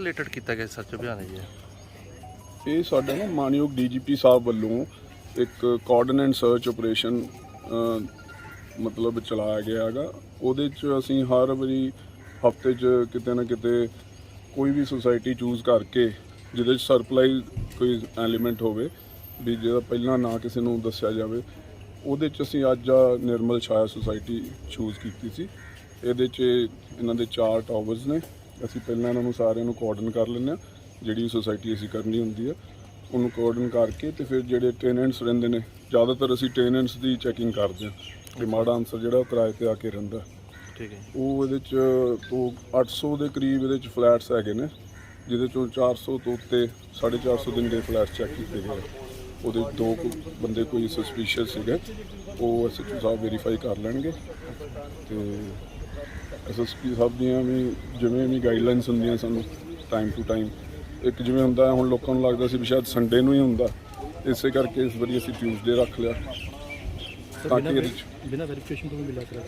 Related ਕੀਤਾ ਗਿਆ search ਅਭਿਆਨ ਹੈ ਜੀ? ਇਹ ਸਾਡਾ ਨਾ ਮਾਨਯੋਗ ਡੀਜੀਪੀ ਸਾਹਿਬ ਵੱਲੋਂ ਇੱਕ ਕੋਆਰਡੀਨੇਟ ਸਰਚ ਆਪਰੇਸ਼ਨ ਮਤਲਬ ਚਲਾਇਆ ਗਿਆ ਹੈਗਾ ਉਹਦੇ 'ਚ ਅਸੀਂ ਹਰ ਵਾਰੀ ਹਫ਼ਤੇ 'ਚ ਕਿਤੇ ਨਾ ਕਿਤੇ ਕੋਈ ਵੀ ਸੁਸਾਇਟੀ ਚੂਜ਼ ਕਰਕੇ ਜਿਹਦੇ 'ਚ ਸਰਪਲਾਈ ਕੋਈ ਐਲੀਮੈਂਟ ਹੋਵੇ, ਵੀ ਜਿਹਦਾ ਪਹਿਲਾਂ ਨਾ ਕਿਸੇ ਨੂੰ ਦੱਸਿਆ ਜਾਵੇ, ਉਹਦੇ 'ਚ ਅਸੀਂ ਅੱਜ ਆ ਨਿਰਮਲ ਛਾਇਆ ਸੁਸਾਇਟੀ ਚੂਜ਼ ਕੀਤੀ ਸੀ। ਇਹਦੇ 'ਚ ਇਹਨਾਂ ਦੇ ਚਾਰ ਟਾਵਰਸ ਨੇ। ਅਸੀਂ ਪਹਿਲਾਂ ਇਹਨਾਂ ਨੂੰ ਸਾਰਿਆਂ ਨੂੰ ਕੋਆਰਡਨ ਕਰ ਲੈਂਦੇ ਹਾਂ ਜਿਹੜੀ ਸੁਸਾਇਟੀ ਅਸੀਂ ਕਰਨੀ ਹੁੰਦੀ ਹੈ ਉਹਨੂੰ ਕੋਆਰਡਨ ਕਰਕੇ ਤੇ ਫਿਰ ਜਿਹੜੇ ਟੈਨੈਂਟਸ ਰਹਿੰਦੇ ਨੇ ਜ਼ਿਆਦਾਤਰ ਅਸੀਂ ਟੈਨੈਂਟਸ ਦੀ ਚੈਕਿੰਗ ਕਰਦੇ ਹਾਂ ਕਿ ਮਾੜਾ ਅਨਸਰ ਜਿਹੜਾ ਉਹ ਕਿਰਾਏ ਤੇ ਆ ਕੇ ਰਹਿੰਦਾ ਠੀਕ ਹੈ। ਉਹ ਇਹਦੇ ਚ ਤੋਂ 800 ਦੇ ਕਰੀਬ ਇਹਦੇ ਚ ਫਲੈਟਸ ਹੈਗੇ ਨੇ ਜਿਹਦੇ ਚੋਂ 400 ਤੋਂ ਉੱਤੇ 450 ਦਿਨ ਦੇ ਫਲੈਟ ਚੈੱਕ ਕੀਤੇ ਗਏ ਉਹਦੇ ਦੋ ਬੰਦੇ ਕੋਈ ਸਸਪੀਸ਼ੀਅਸ ਸੀਗੇ ਉਹ ਐਸਐਚਓ ਸਾਹਿਬ ਵੈਰੀਫਾਈ ਕਰ ਲੈਣਗੇ ਤੇ ਐਸਐਸਪੀ ਸਾਹਿਬ ਦੀਆਂ ਵੀ ਜਿਵੇਂ ਵੀ ਗਾਈਡਲਾਈਨਸ ਹੁੰਦੀਆਂ ਸਾਨੂੰ ਟਾਈਮ ਟੂ ਟਾਈਮ ਇੱਕ ਜਿਵੇਂ ਹੁੰਦਾ, ਹੁਣ ਲੋਕਾਂ ਨੂੰ ਲੱਗਦਾ ਸੀ ਵੀ ਸ਼ਾਇਦ ਸੰਡੇ ਨੂੰ ਹੀ ਹੁੰਦਾ। ਇਸੇ ਕਰਕੇ ਇਸ ਵਾਰੀ ਅਸੀਂ ਟਿਊਜ਼ਡੇ ਰੱਖ ਲਿਆ। ਤਾਂ ਕਿ ਇਹਦੇ 'ਚ ਬਿਨਾਂ ਵੈਰੀਫਿਕੇਸ਼ਨ ਤੋਂ ਵੀ ਮਿਲਿਆ ਕਰਾ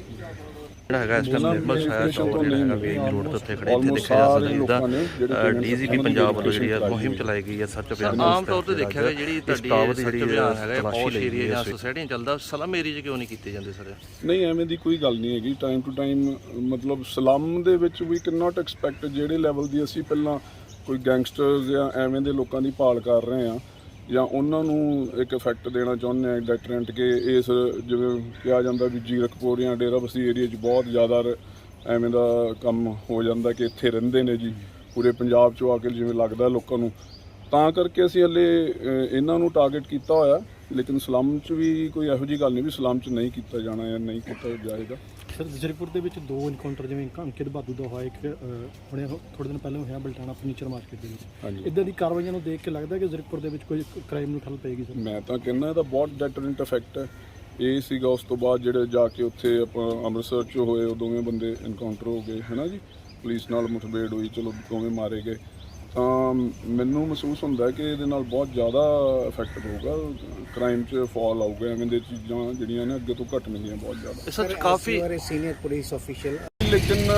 ਜਿਹੜਾ ਹੈਗਾ ਇਸ ਟਾਈਮ ਨਿਰਮਲ ਛਾਇਆ ਟਾਵਰ ਜਿਹੜਾ ਹੈਗਾ ਵੇਗ ਰੋਡ ਦੇ ਉੱਤੇ ਖੜੇ ਇੱਥੇ ਦੇਖਿਆ ਜਾ ਸਕਦਾ tenants ਡੀਜੀਪੀ ਪੰਜਾਬ ਵੱਲੋਂ ਜਿਹੜੀ ਹੈ ਮੁਹਿੰਮ ਚਲਾਈ ਗਈ ਹੈ ਸਰਚ ਅਭਿਆਨ ਆਮ ਤੌਰ ਤੇ ਦੇਖਿਆ ਗਿਆ ਜਿਹੜੀ ਤੁਹਾਡੀ ਜਿਹੜੀ ਅਭਿਆਨ ਹੈਗਾ ਪੌਸ਼ ਏਰੀਆ ਜਾਂ। ਸੁਸਾਇਟੀਆਂ ਚੱਲਦਾ ਸਲਮ ਏਰੀਆ 'ਚ ਕਿਉਂ ਨਹੀਂ ਕੀਤੇ ਜਾਂਦੇ ਸਰ? ਨਹੀਂ ਐਵੇਂ ਦੀ ਕੋਈ ਗੱਲ ਨਹੀਂ ਹੈਗੀ ਟਾਈਮ ਟੂ ਟਾਈਮ ਮਤਲਬ ਸਲਮ ਦੇ ਵਿੱਚ ਵੀ ਕੈਨ ਨਾਟ ਐਕਸਪੈਕਟ ਜਿਹੜੇ ਲੈਵਲ ਦੀ ਅਸੀਂ ਪਹਿਲਾਂ ਕੋਈ ਗੈਂਗਸਟਰਸ ਜਾਂ ਐਵੇਂ ਦੇ ਲੋਕਾਂ ਦੀ ਭਾਲ ਕਰ ਰਹੇ ਆ ਜਾਂ ਉਹਨਾਂ ਨੂੰ ਇੱਕ ਇਫੈਕਟ ਦੇਣਾ ਚਾਹੁੰਦੇ ਆ ਡੈਟਰੈਂਟ ਕਿ ਇਸ ਜਿਵੇਂ ਕਿਹਾ ਜਾਂਦਾ ਵੀ ਜੀਰਕਪੁਰ ਜਾਂ ਡੇਰਾ ਬਸੀ ਏਰੀਆ 'ਚ ਬਹੁਤ ਜ਼ਿਆਦਾ ਐਵੇਂ ਦਾ ਕੰਮ ਹੋ ਜਾਂਦਾ ਕਿ ਇੱਥੇ ਰਹਿੰਦੇ ਨੇ ਜੀ, ਪੂਰੇ ਪੰਜਾਬ 'ਚੋਂ ਆ ਕੇ ਜਿਵੇਂ ਲੱਗਦਾ ਲੋਕਾਂ ਨੂੰ। ਤਾਂ ਕਰਕੇ ਅਸੀਂ ਹਲੇ ਇਹਨਾਂ ਨੂੰ ਟਾਰਗੇਟ ਕੀਤਾ ਹੋਇਆ, ਲੇਕਿਨ ਸਲਮ 'ਚ ਵੀ ਕੋਈ ਇਹੋ ਜੀ ਗੱਲ ਨਹੀਂ ਵੀ ਸਲਮ 'ਚ ਨਹੀਂ ਕੀਤਾ ਜਾਣਾ ਜਾਂ ਨਹੀਂ ਕੀਤਾ ਜਾਏਗਾ। ਸਰ ਜਰੀਪੁਰ ਦੇ ਵਿੱਚ ਦੋ ਇਨਕਾਊਂਟਰ ਜਿਵੇਂ ਅੰਕਿਤ ਬਾਦੂ ਦਾ ਹੋਇਆ ਇੱਕ ਅਹ, ਹੁਣੇ ਥੋੜੇ ਦਿਨ ਪਹਿਲਾਂ ਹੋਇਆ ਬਲਟਾਣਾ ਫਰਨੀਚਰ ਮਾਰਕੀਟ ਦੇ ਵਿੱਚ। ਹਾਂਜੀ। ਇਦਾਂ ਦੀ ਕਾਰਵਾਈਆਂ ਨੂੰ ਦੇਖ ਕੇ ਲੱਗਦਾ ਕਿ ਜਰੀਪੁਰ ਦੇ ਵਿੱਚ ਕੋਈ ਕ੍ਰਾਈਮ ਨੂੰ ਠੱਲ ਪਏਗੀ ਸਰ? ਮੈਂ ਤਾਂ ਕਹਿੰਦਾ ਇਹਦਾ ਬਹੁਤ ਡੈਟਰੈਂਟ ਇਫੈਕਟ ਹੈ। ਇਹ ਸੀਗਾ ਉਸ ਤੋਂ ਬਾਅਦ ਜਿਹੜੇ ਜਾ ਕੇ ਉੱਥੇ ਆਪਾਂ ਅੰਮ੍ਰਿਤਸਰ 'ਚ ਹੋਏ ਉਹ ਦੋਵੇਂ ਬੰਦੇ ਐਨਕਾਊਂਟਰ ਹੋ ਗਏ ਹੈਨਾ ਜੀ? ਪੁਲਿਸ ਨਾਲ ਮੁਠਭੇੜ ਹੋਈ ਚਲੋ ਦੋਵੇਂ ਮਾਰੇ ਗਏ। ਤਾਂ ਮੈਨੂੰ ਮਹਿਸੂਸ ਹੁੰਦਾ ਹੈ ਕਿ ਇਹਦੇ ਨਾਲ ਬਹੁਤ ਜ਼ਿਆਦਾ ਇਫੈਕਟ ਹੋਊਗਾ ਕ੍ਰਾਈਮ 'ਚ ਫਾਲ ਆਊਗਾ ਐਵੇਂ ਦੇ ਚੀਜ਼ਾਂ ਜਿਹੜੀਆਂ ਨੇ ਅੱਗੇ ਤੋਂ ਘਟਣਗੀਆਂ ਬਹੁਤ ਜ਼ਿਆਦਾ। ਸੱਚ ਕਾਫੀ senior police official. ਲੇਕਿਨ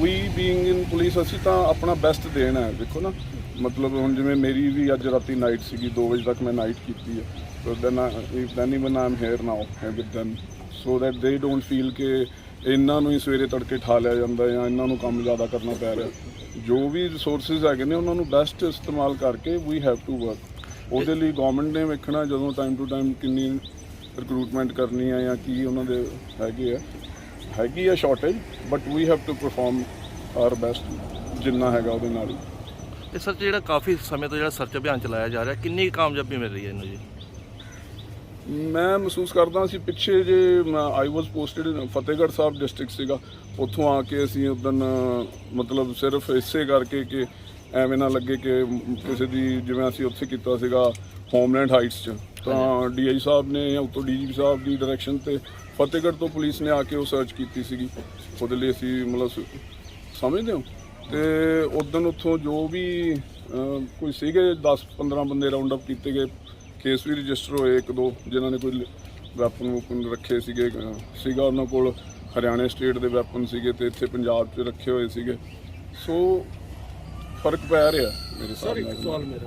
ਵੀ ਬੀਇੰਗ ਇਨ ਪੁਲਿਸ ਅਸੀਂ ਤਾਂ ਆਪਣਾ ਬੈਸਟ ਦੇਣਾ ਹੈ ਦੇਖੋ ਨਾ ਮਤਲਬ ਹੁਣ ਜਿਵੇਂ ਮੇਰੀ ਵੀ ਅੱਜ ਰਾਤੀ ਨਾਈਟ ਸੀਗੀ 2 ਵਜੇ ਤੱਕ ਮੈਂ ਨਾਈਟ ਕੀਤੀ ਹੈ so then if then even I'm here now with them so that they don't feel ਕਿ ਇਹਨਾਂ ਨੂੰ ਹੀ ਸਵੇਰੇ ਤੜਕੇ ਠਾ ਲਿਆ ਜਾਂਦਾ ਜਾਂ ਇਹਨਾਂ ਨੂੰ ਕੰਮ ਜ਼ਿਆਦਾ ਕਰਨਾ ਪੈ ਰਿਹਾ। ਜੋ ਵੀ ਰਿਸੋਰਸਸ ਹੈਗੇ ਨੇ, ਉਹਨਾਂ ਨੂੰ ਬੈਸਟ ਇਸਤੇਮਾਲ ਕਰਕੇ ਵੀ ਹੈਵ ਟੂ ਵਰਕ ਉਹਦੇ ਲਈ ਗਵਰਨਮੈਂਟ ਨੇ ਵੇਖਣਾ ਜਦੋਂ ਟਾਈਮ ਟੂ ਟਾਈਮ ਕਿੰਨੀ ਰਿਕਰੂਟਮੈਂਟ ਕਰਨੀ ਹੈ ਜਾਂ ਕੀ ਉਹਨਾਂ ਦੇ ਹੈਗੇ ਆ। ਹੈਗੀ ਆ shortage but we have to perform our best ਜਿੰਨਾ ਹੈਗਾ ਉਹਦੇ ਨਾਲ ਹੀ। ਇਹ ਸਰ ਜਿਹੜਾ ਕਾਫੀ ਸਮੇਂ ਤੋਂ ਜਿਹੜਾ ਸਰਚ ਅਭਿਆਨ ਚਲਾਇਆ ਜਾ ਰਿਹਾ, ਕਿੰਨੀ ਕੁ ਕਾਮਯਾਬੀ ਮਿਲ ਰਹੀ ਹੈ ਇਹਨੂੰ ਜੀ? ਮੈਂ ਮਹਿਸੂਸ ਕਰਦਾ ਸੀ ਪਿੱਛੇ ਜੇ I was posted in Fatehgarh Sahib district ਸੀਗਾ। ਉੱਥੋਂ ਆ ਕੇ ਅਸੀਂ ਉਦੋਂ ਮਤਲਬ ਸਿਰਫ ਇਸੇ ਕਰਕੇ ਕਿ ਐਵੇਂ ਨਾ ਲੱਗੇ ਕਿ ਕਿਸੇ ਦੀ ਜਿਵੇਂ ਅਸੀਂ ਉੱਥੇ ਕੀਤਾ ਸੀਗਾ ਹੋਮਲੈਂਡ ਹਾਈਟਸ 'ਚ। ਤਾਂ ਡੀਆਈ ਸਾਹਿਬ ਨੇ ਜਾਂ ਉੱਤੋਂ ਡੀਜੀਪੀ ਸਾਹਿਬ ਦੀ ਡਾਇਰੈਕਸ਼ਨ ਤੇ ਫਤਿਹਗੜ੍ਹ ਤੋਂ ਪੁਲਿਸ ਨੇ ਆ ਕੇ ਉਹ ਸਰਚ ਕੀਤੀ ਸੀਗੀ। ਉਹਦੇ ਲਈ ਅਸੀਂ ਮਤਲਬ ਸਮਝਦੇ ਹੋ। ਤੇ ਉਦੋਂ ਉੱਥੋਂ ਜੋ ਵੀ ਕੋਈ ਸੀਗੇ 10 15 ਬੰਦੇ ਰਾਉਂਡ ਅਪ ਕੀਤੇ ਗਏ। ਕੇਸ ਵੀ ਰਜਿਸਟਰ ਹੋਏ ਇੱਕ ਦੋ ਜਿਨ੍ਹਾਂ ਨੇ ਕੋਈ ਵੈਪਨ ਵੂਪਨ ਰੱਖੇ ਸੀਗੇ ਅਹ, ਸੀਗਾ ਉਹਨਾਂ ਕੋਲ ਹਰਿਆਣਾ ਸਟੇਟ ਦੇ ਵੈਪਨ ਸੀਗੇ ਤੇ ਇੱਥੇ ਪੰਜਾਬ 'ਚ ਰੱਖੇ ਹੋਏ ਸੀਗੇ। ਸੋ ਫ਼ਰਕ ਪੈ ਰਿਹਾ ਮੇਰੇ ਹਿਸਾਬ ਇੱਕ ਨਾਲ। ਸਵਾਲ ਮੇਰਾ।